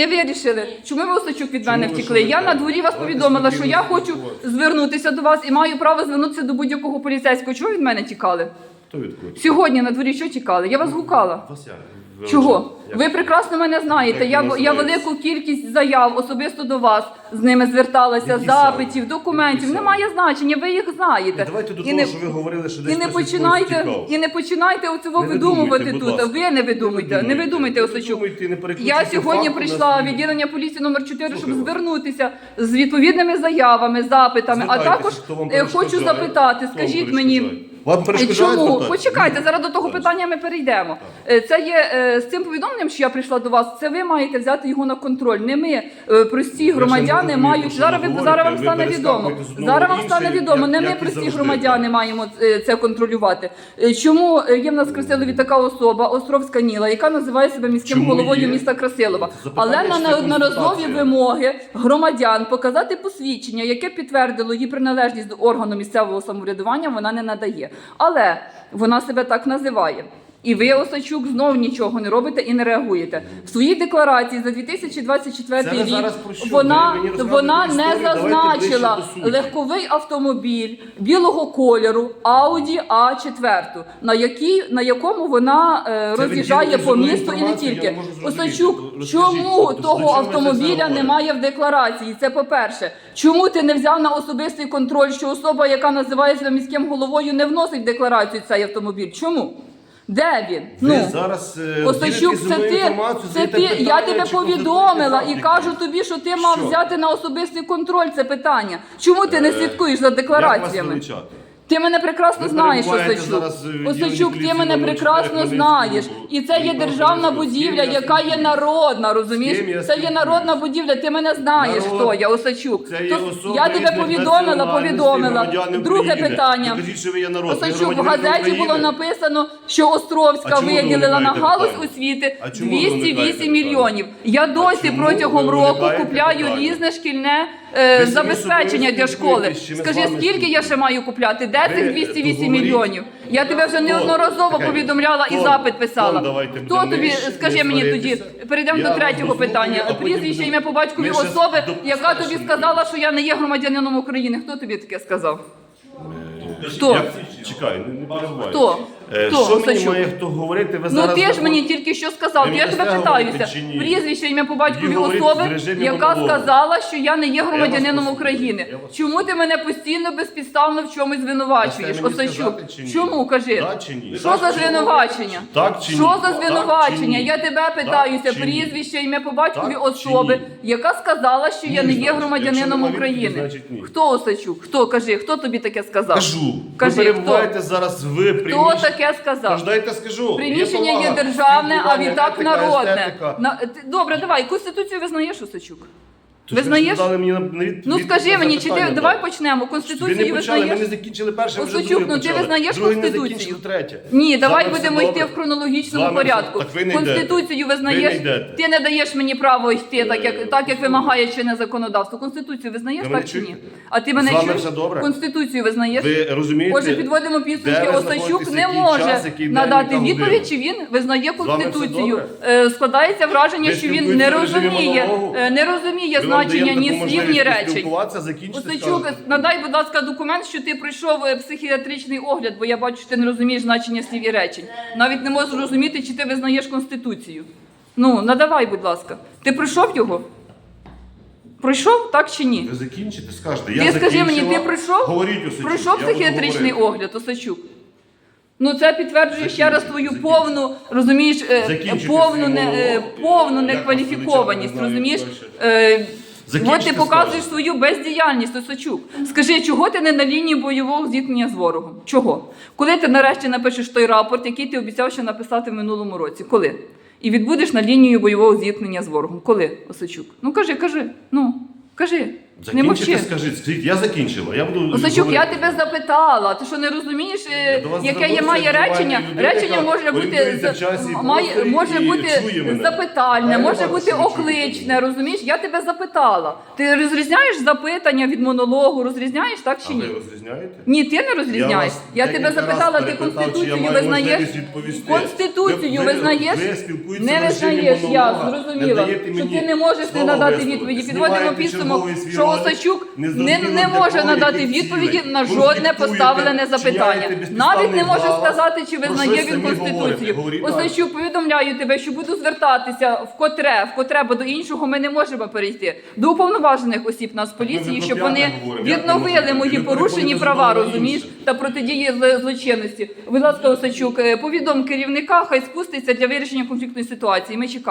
Ви вирішили, чому ви Осачук від мене ви Я на дворі вас повідомила, що я хочу звернутися до вас і маю право звернутися до будь-якого поліцейського. Чого ви від мене тікали? Хто відкрутить? Сьогодні на дворі що тікали? Я вас гукала. Вас як? Ви Чого? як? Ви прекрасно мене знаєте. Як Я, я велику кількість заяв особисто до вас з ними зверталася, Які запитів, саме? документів. Які Немає значення, ви їх знаєте. Давайте до І того, не- що ви говорили, що десь І не хтось починайте, від когось і не починайте оцього Не видумувати видумуйте, будь тут. ласка. Ви не видумуйте, не видумайте, Не Осачук. видумуйте, не перекручуйте Я сьогодні факти прийшла на в свій. відділення поліції номер 4, щоб Слухаю вас. звернутися з відповідними заявами, запитами. А Звертайтеся, також хто вам е, хочу перешкоджає? запитати, Хто вам скажіть мені. перешкоджає? Вам Чому? звертатися? Почекайте, зараз до того питання ми перейдемо. Е, Це є е, з цим повідомленням, що я прийшла до вас. Це ви маєте взяти його на контроль. Не ми, е, прості громадяни, мають зараз. ви говорите. зараз вам Ви стане відомо. перескакуєте з одного Зараз вам стане інший, відомо. як- Не ми як і прості завжди, громадяни так. маємо е, це контролювати. Е, Чому е, є в нас в Красилові така особа, Островська Ніла, яка називає себе міським Чому головою міста Красилова, Запитання, але на чи це неодноразові вимоги громадян показати посвідчення, яке підтвердило її приналежність до органу місцевого самоврядування, вона не надає. Але вона себе так називає. І ви, Осачук, знов нічого не робите і не реагуєте. В своїй декларації за 2024 Це ви рік зараз про що? вона, Ви мені розказуєте вона не історію, давайте зазначила ближче до суті. легковий автомобіль білого кольору Audi A4, на, якій, на якому вона е, Це ви роз'їжджає ділитесь по місту і не інформацією, тільки. не можу зрозуміти. Осачук, Розкажіть, чому тобто, того це автомобіля немає в декларації? Це по-перше. Чому ти не взяв на особистий контроль, що особа, яка називає себе міським головою, не вносить в декларацію цей автомобіль? Чому? Де він? Ви зараз е, ділитесь зі це мною ти, інформацією, це задаєте ти. Я питання, тебе чи повідомила і кажу тобі, що ти мав Що? взяти на особистий контроль це питання. Чому ти не Е, слідкуєш за Як вас деклараціями? Ти мене прекрасно Ви знаєш, перебуваєте Осачук. зараз в Осачук, ти мене прекрасно знаєш. І це є державна З ким будівля, я яка є спілкуюсь? народна, розумієш? З ким я Це є спілкуюсь? народна будівля, ти мене знаєш, Народ. хто я, Осачук. Це є То особи я тебе різних повідомила, національностей, повідомила. громадяни Друге України. питання. Докажіть, що ви є народ. Ви Осачук, в газеті України. було написано, що Островська чому ви виділила на галузь питання? освіти А чому ви 208 уникаєте мільйонів. Я досі чому протягом року купляю питання? різне шкільне е, Ви забезпечення для школи. спілкуєтесь, чи ми з Скажи, вами скільки я ще маю купляти? Де цих 208 договоріть. мільйонів? Я тебе вже неодноразово повідомляла і Тон, запит писала. тон давайте Хто будемо тобі, нижче, скажи не мені тоді, сваритися. перейдемо Я до вас третього дослухаю, питання. потім Прізвище, будемо- ім'я по батькові Ми особи, до- яка тобі сказала, що я не є громадянином України. Хто тобі таке сказав? Хто? Я чекай, не, не. Хто? Е, Хто? Що мені Осачук? має хто говорити? Ви Ну зараз ти ж мені тільки що сказав, Ви то я мені тебе питаюся. говорите чи ні? Прізвище ім'я по батькові особи, режимі яка монологу. сказала, що я не є громадянином послухаю. України. Я вас Чому ти мене постійно безпідставно в чомусь звинувачуєш? Дасте мені Осачук? сказати чи ні? Чому кажи? Да чи ні? Що за звинувачення? Так чи ні? Що за Так звинувачення? ні? Я тебе питаюся, чи ні? прізвище, ім'я по батькові Так чи особи, ні? яка сказала, що я не є значить. громадянином України. значить ні. Хто Осачук? Хто кажи? Хто тобі таке сказав? Кажу. Ви перебуваєте зараз в приміщенні. Таке сказав? Тож дайте скажу. Приміщення є державне, а відтак народне. ти- добре, давай, Конституцію визнаєш, Осачук? То Визнаєш? дали мені на- на від- Ну від- скажи на мені, чи ти запитання давай дали. почнемо. Ви не Конституцію почали, ми не визнаєш? закінчили перше, ви вже друге ну ти почали. визнаєш Друге не Конституцію? закінчили, третє. Ні, давай вами будемо йти в хронологічному З вами все- порядку. Так ви не йдете. Конституцію визнаєш. Ви не йдете. Ти не даєш мені право йти, так як так як вимагає чинне законодавство. Конституцію визнаєш Ви мене так чи ні? чуєте? А ти мене З вами чуєш? все добре? Конституцію визнаєш? Ви розумієте? Отже, підводимо підсумки. де ви знаходитесь, не який може час, який день, надати яка відповідь, чи він визнає вами все конституцію. добре? Е, Складається враження, Ви що він не спілкуєтеся в режимі розуміє, монологу? е, не розуміє вам значення ні слів, ні речень. закінчити, Осачук, надай, будь ласка, документ, що ти пройшов е, психіатричний огляд, бо я бачу, що ти не розумієш значення слів і речень. Навіть не можу зрозуміти, чи ти визнаєш конституцію. Ну, надавай, будь ласка. Ти пройшов його? Пройшов, так чи ні? Ви закінчите, скажете. Ти скажи мені, ти пройшов? Говоріть, Осачук, Пройшов психіатричний огляд, Осачук. Ну це підтверджує ще раз твою Закінчуйте. повну, розумієш, е, повну, не, е, повну некваліфікованість, розумієш? От ти показуєш свою бездіяльність, Осачук. Скажи, чого ти не на лінії бойового зіткнення з ворогом? Чого? Коли ти нарешті напишеш той рапорт, який ти обіцяв ще написати в минулому році? Коли? І відбудеш на лінію бойового зіткнення з ворогом. Коли, Осачук? Ну кажи, кажи. Ну, кажи. Закінчите, мовчи. скажіть, скажіть, я закінчила. Я буду Осачук, я говорити. тебе запитала. Ти що не розумієш, е, Я до вас яке є звернувся має нормальна речення? людина, Речення яка може бути орієнтується в часі і має, просторі може і бути чує мене. запитальне, Я може бути що ви окличне. Розумієш? Я тебе запитала. Ти розрізняєш запитання від монологу? Розрізняєш так чи А ні? ви розрізняєте? Ні, ти не розрізняєш. вас Я, тебе декілька запитала, ти перепитав, чи я конституцію маю визнаєш? можливість відповісти. Конституцію Ви- ви- визнаєш? ви спілкуєтеся Не в режимі визнаєш, я монолога, зрозуміла, не даєте що мені ти не можеш не слова надати висловити. відповіді. Підводимо Знімаєте підсумок, черговий свій що Осачук не, незрозуміло не може надати відповіді на жодне поставлене запитання. Навіть не може сказати, чи визнає він конституцію. Осачук, повідомляю тебе, що буду звертатися вкотре, вкотре, бо до іншого ми не можемо перейти. До уповноважених осіб нас поліції, щоб вони не відновили мої порушені права, розумієш, та протидії злочинності. Будь ласка, Осачук, е, повідом керівника, хай спуститься для вирішення конфліктної ситуації. Ми чекаємо.